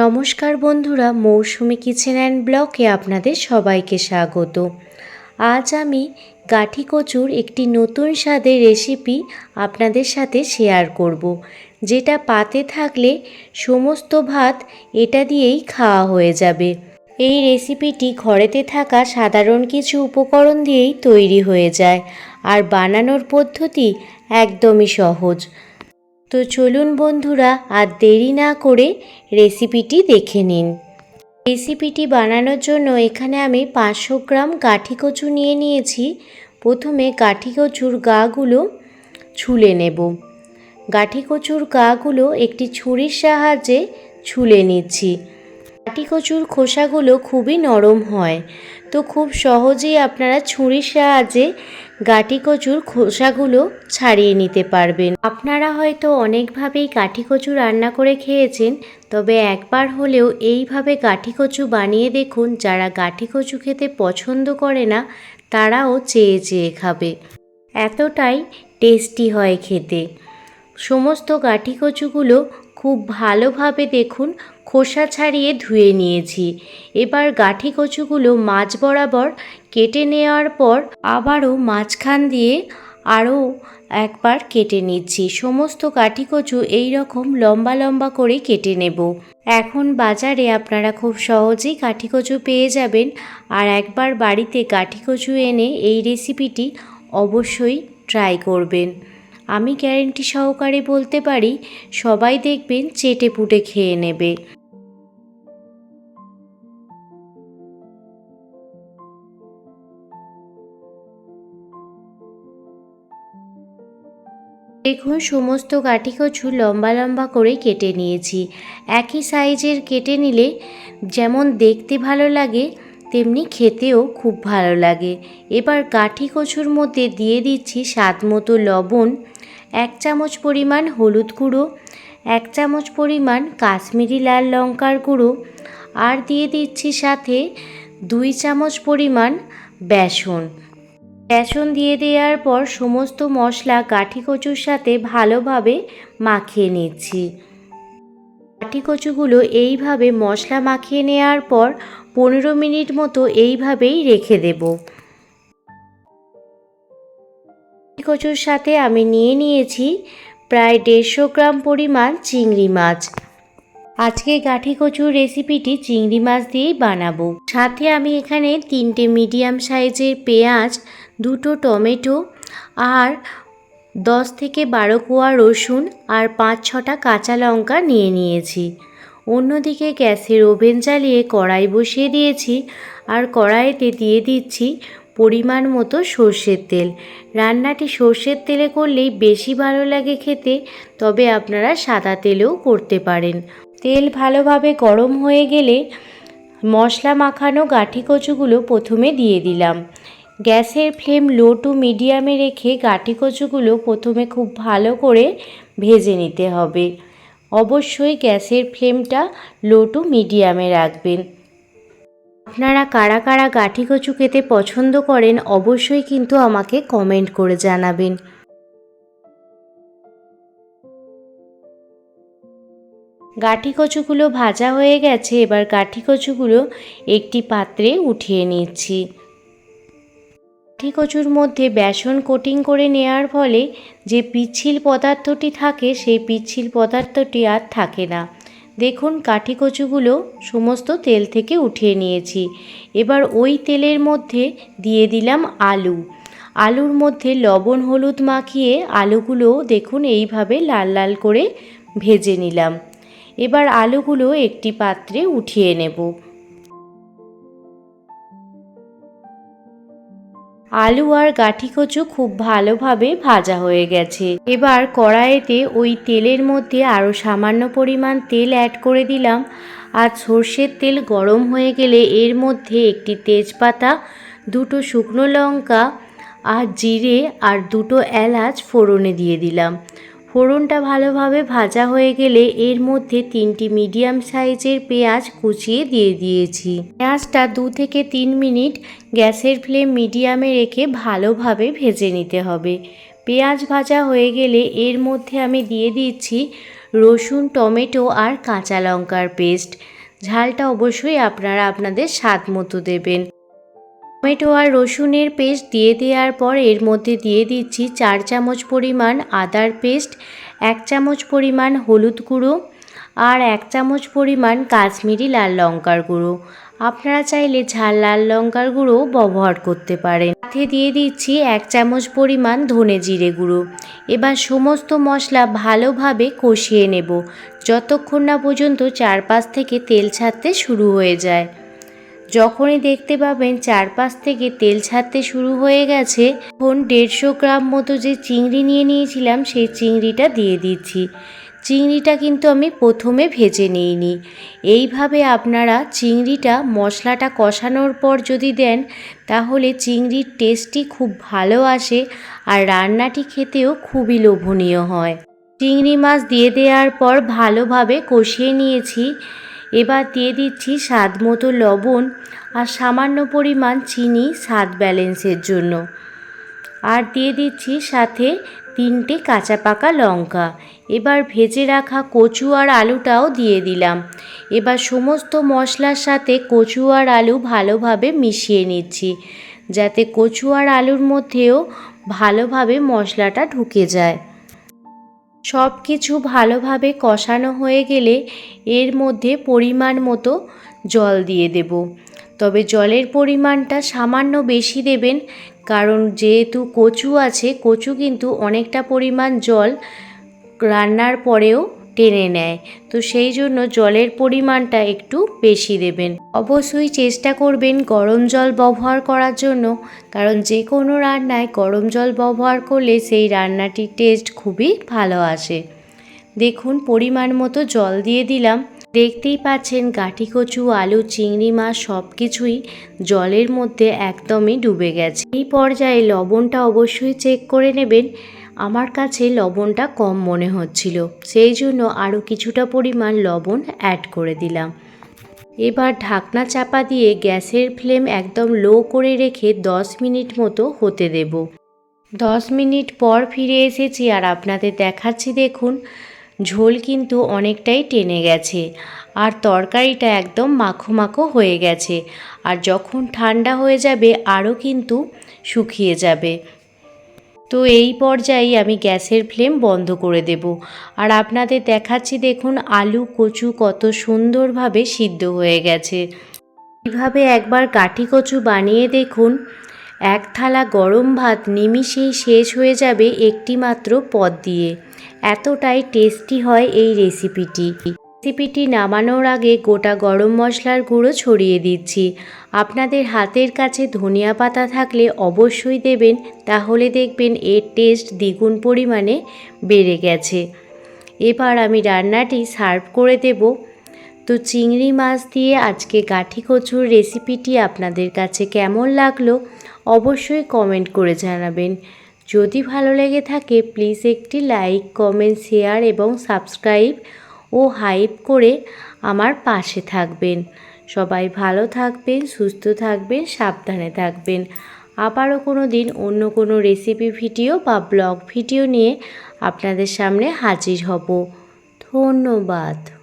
নমস্কার বন্ধুরা, মৌসুমি kitchen and ব্লকে আপনাদের সবাইকে স্বাগত। আজ আমি গাঠি কচুর একটি নতুন স্বাদের রেসিপি আপনাদের সাথে শেয়ার করব, যেটা পাতে থাকলে সমস্ত ভাত এটা দিয়েই খাওয়া হয়ে যাবে। এই রেসিপিটি ঘরেতে থাকা সাধারণ কিছু উপকরণ দিয়েই তৈরি হয়ে যায়, আর বানানোর পদ্ধতি একদমই সহজ। তো চলুন বন্ধুরা আর দেরি না করে রেসিপিটি দেখে নিন। রেসিপিটি বানানোর জন্য এখানে আমি পাঁচশো গ্রাম কাঠি কচু নিয়ে নিয়েছি। প্রথমে কাঠি কচুর গাগুলো ছুলে নেব। গাঠি কচুর গাগুলো একটি ছুরির সাহায্যে ছুলে নিচ্ছি। কাঠি কচুর খোসাগুলো খুবই নরম হয়। তো খুব সহজেই আপনারা ছুরির সাহায্যে গাঠি কচুর খোসাগুলো ছাড়িয়ে নিতে পারবেন। আপনারা হয়তো অনেকভাবেই কাঠি কচু রান্না করে খেয়েছেন, তবে একবার হলেও এইভাবে গাঠি কচু বানিয়ে দেখুন, যারা গাঠি কচু খেতে পছন্দ করে না, তারাও চেয়ে চেয়ে খাবে। এতটাই টেস্টি হয় খেতে। সমস্ত গাঠি কচুগুলো খুব ভালোভাবে দেখুন খোসা ছাড়িয়ে ধুয়ে নিয়েছি। এবার গাঠি কচুগুলো মাছ বরাবর কেটে নেওয়ার পর আবারও মাঝখান দিয়ে আরও একবার কেটে নিচ্ছি। সমস্ত কাঠি কচু এই রকম লম্বা লম্বা করে কেটে নেব। এখন বাজারে আপনারা খুব সহজেই কাঠি কচু পেয়ে যাবেন আর একবার বাড়িতে কাঠি কচু এনে এই রেসিপিটি অবশ্যই ট্রাই করবেন। আমি গ্যারেন্টি সহকারে বলতে পারি, সবাই দেখবেন চেটে পুটে খেয়ে নেবে। দেখুন, সমস্ত কাঠি কচু লম্বা লম্বা করে কেটে নিয়েছি। একই সাইজের কেটে নিলে যেমন দেখতে ভালো লাগে, তেমনি খেতেও খুব ভালো লাগে। এবার কাঠি কচুর মধ্যে দিয়ে দিচ্ছি স্বাদ মতো লবণ, এক চামচ পরিমাণ হলুদ গুঁড়ো, এক চামচ পরিমাণ কাশ্মীরি লাল লঙ্কার গুঁড়ো, আর দিয়ে দিচ্ছি সাথে দুই চামচ পরিমাণ বেসন। বেসন দিয়ে দেওয়ার পর সমস্ত মশলা কাঠি কচুর সাথে ভালোভাবে মাখিয়ে নিচ্ছি। কাঠি কচুগুলো এইভাবে মশলা মাখিয়ে নেওয়ার পর পনেরো মিনিট মতো এইভাবেই রেখে দেব। কচুর সাথে আমি নিয়ে নিয়েছি প্রায় দেড়শো গ্রাম পরিমাণ চিংড়ি মাছ। আজকে গাঠি কচুর রেসিপিটি চিংড়ি মাছ দিয়েই বানাবো। সাথে আমি এখানে তিনটে মিডিয়াম সাইজের পেঁয়াজ দুটো টমেটো আর দশ থেকে বারো কোয়া রসুন আর পাঁচ ছটা কাঁচা লঙ্কা নিয়ে নিয়েছি। অন্যদিকে গ্যাসের ওভেন চালিয়ে কড়াই বসিয়ে দিয়েছি আর কড়াইতে দিয়ে দিচ্ছি পরিমাণ মতো সর্ষের তেল। রান্নাটি সর্ষের তেলে করলেই বেশি ভালো লাগে খেতে, তবে আপনারা সাদা তেলেও করতে পারেন। তেল ভালোভাবে গরম হয়ে গেলে মশলা মাখানো গাঠি কচুগুলো প্রথমে দিয়ে দিলাম। গ্যাসের ফ্লেম লো টু মিডিয়ামে রেখে গাঠি কচুগুলো প্রথমে খুব ভালো করে ভেজে নিতে হবে। অবশ্যই গ্যাসের ফ্লেমটা লো টু মিডিয়ামে রাখবেন। আপনারা কারা কারা গাঠি কচু খেতে পছন্দ করেন অবশ্যই কিন্তু আমাকে কমেন্ট করে জানাবেন। গাঠি কচুগুলো ভাজা হয়ে গেছে, এবার গাঠি কচুগুলো একটি পাত্রে উঠিয়ে নিচ্ছি। গাঠি কচুর মধ্যে বেসন কোটিং করে নেওয়ার ফলে যে পিচ্ছিল পদার্থটি থাকে, সেই পিচ্ছিল পদার্থটি আর থাকে না। দেখুন কাঠি কচুগুলো সমস্ত তেল থেকে উঠিয়ে নিয়েছি। এবার ওই তেলের মধ্যে দিয়ে দিলাম আলু। আলুর মধ্যে লবণ, হলুদ মাখিয়ে আলুগুলো দেখুন এইভাবে লাল লাল করে ভেজে নিলাম। এবার আলুগুলো একটি পাত্রে উঠিয়ে নেব। আলু আর গাঠি কচু খুব ভালোভাবে ভাজা হয়ে গেছে। এবার কড়াইতে ওই তেলের মধ্যে আরও সামান্য পরিমাণ তেল অ্যাড করে দিলাম। আর সর্ষের তেল গরম হয়ে গেলে এর মধ্যে একটি তেজপাতা, দুটো শুকনো লঙ্কা, আর জিরে আর দুটো এলাচ ফোড়নে দিয়ে দিলাম। ফোড়নটা ভালোভাবে ভাজা হয়ে গেলে এর মধ্যে তিনটি মিডিয়াম সাইজের পেঁয়াজ কুচিয়ে দিয়ে দিয়েছি। পেঁয়াজটা দু থেকে তিন মিনিট গ্যাসের ফ্লেম মিডিয়ামে রেখে ভালোভাবে ভেজে নিতে হবে। পেঁয়াজ ভাজা হয়ে গেলে এর মধ্যে আমি দিয়ে দিচ্ছি রসুন, টমেটো আর কাঁচা লঙ্কার পেস্ট। ঝালটা অবশ্যই আপনারা আপনাদের স্বাদ মতো দেবেন। টমেটো আর রসুনের পেস্ট দিয়ে দেওয়ার পর এর মধ্যে দিয়ে দিচ্ছি চার চামচ পরিমাণ আদার পেস্ট, এক চামচ পরিমাণ হলুদ গুঁড়ো আর এক চামচ পরিমাণ কাশ্মীরি লাল লঙ্কার গুঁড়ো। আপনারা চাইলে ঝাল লাল লঙ্কার গুঁড়ো ব্যবহার করতে পারেন। সাথে দিয়ে দিচ্ছি এক চামচ পরিমাণ ধনে জিরে গুঁড়ো। এবার সমস্ত মশলা ভালোভাবে কষিয়ে নেব, যতক্ষণ না পর্যন্ত চারপাশ থেকে তেল ছাড়তে শুরু হয়ে যায়। যখনই দেখতে পাবেন চারপাশ থেকে তেল ছাড়তে শুরু হয়ে গেছে, তখন দেড়শো গ্রাম মতো যে চিংড়ি নিয়ে নিয়েছিলাম সেই চিংড়িটা দিয়ে দিচ্ছি। চিংড়িটা কিন্তু আমি প্রথমে ভেজে নিইনি। এইভাবে আপনারা চিংড়িটা মশলাটা কষানোর পর যদি দেন, তাহলে চিংড়ির টেস্টটি খুব ভালো আসে আর রান্নাটি খেতেও খুবই লোভনীয় হয়। চিংড়ি মাছ দিয়ে দেওয়ার পর ভালোভাবে কষিয়ে নিয়েছি। এবার দিয়ে দিচ্ছি স্বাদ মতো লবণ আর সামান্য পরিমাণ চিনি স্বাদ ব্যালেন্সের জন্য। আর দিয়ে দিচ্ছি সাথে তিনটে কাঁচা পাকা লঙ্কা। এবার ভেজে রাখা কচু আর আলুটাও দিয়ে দিলাম। এবার সমস্ত মশলার সাথে কচু আর আলু ভালোভাবে মিশিয়ে নিচ্ছি, যাতে কচু আর আলুর মধ্যেও ভালোভাবে মশলাটা ঢুকে যায়। সব কিছু ভালোভাবে কষানো হয়ে গেলে এর মধ্যে পরিমাণ মতো জল দিয়ে দেব। তবে জলের পরিমাণটা সামান্য বেশি দেবেন, কারণ যেহেতু কচু আছে, কচু কিন্তু অনেকটা পরিমাণ জল রান্নার পরেও টেনে নেয়। তো সেই জন্য জলের পরিমাণটা একটু বেশি দেবেন। অবশ্যই চেষ্টা করবেন গরম জল ব্যবহার করার জন্য, কারণ যে কোনো রান্নায় গরম জল ব্যবহার করলে সেই রান্নাটির টেস্ট খুবই ভালো আসে। দেখুন, পরিমাণ মতো জল দিয়ে দিলাম। দেখতেই পাচ্ছেন গাঠি কচু, আলু, চিংড়ি, মাছ সব কিছুই জলের মধ্যে একদমই ডুবে গেছে। এই পর্যায়ে লবণটা অবশ্যই চেক করে নেবেন। আমার কাছে লবণটা কম মনে হচ্ছিল, সেই জন্য আরও কিছুটা পরিমাণ লবণ অ্যাড করে দিলাম। এবার ঢাকনা চাপা দিয়ে গ্যাসের ফ্লেম একদম লো করে রেখে দশ মিনিট মতো হতে দেব। দশ মিনিট পর ফিরে এসেছি আর আপনাদের দেখাচ্ছি দেখুন, ঝোল কিন্তু অনেকটাই টেনে গেছে আর তরকারিটা একদম মাখো মাখো হয়ে গেছে আর যখন ঠান্ডা হয়ে যাবে আরও কিন্তু শুকিয়ে যাবে। তো এই পর্যায়ে আমি গ্যাসের ফ্লেম বন্ধ করে দেব। আর আপনাদের দেখাচ্ছি দেখুন আলু, কচু কত সুন্দরভাবে সিদ্ধ হয়ে গেছে। এইভাবে একবার কাঠি কচু বানিয়ে দেখুন। এক থালা গরম ভাত নিমিষেই শেষ হয়ে যাবে একটি মাত্র পদ দিয়ে। এতটাই টেস্টি হয় এই রেসিপিটি। রেসিপিটি নামানোর আগে গোটা গরম মশলার গুঁড়ো ছড়িয়ে দিচ্ছি। আপনাদের হাতের কাছে ধনিয়া পাতা থাকলে অবশ্যই দেবেন, তাহলে দেখবেন এর টেস্ট দ্বিগুণ পরিমাণে বেড়ে গেছে। এবার আমি রান্নাটি সার্ভ করে দেব। তো চিংড়ি মাছ দিয়ে আজকে গাঠি কচুর রেসিপিটি আপনাদের কাছে কেমন লাগল অবশ্যই কমেন্ট করে জানাবেন। যদি ভালো লেগে থাকে, প্লিজ একটি লাইক, কমেন্ট, শেয়ার এবং সাবস্ক্রাইব ও হাইপ করে আমার পাশে থাকবেন। সবাই ভালো থাকবেন, সুস্থ থাকবেন, সাবধানে থাকবেন। আবারও কোনো দিন অন্য কোনো রেসিপি ভিডিও বা ব্লগ ভিডিও নিয়ে আপনাদের সামনে হাজির হব। ধন্যবাদ।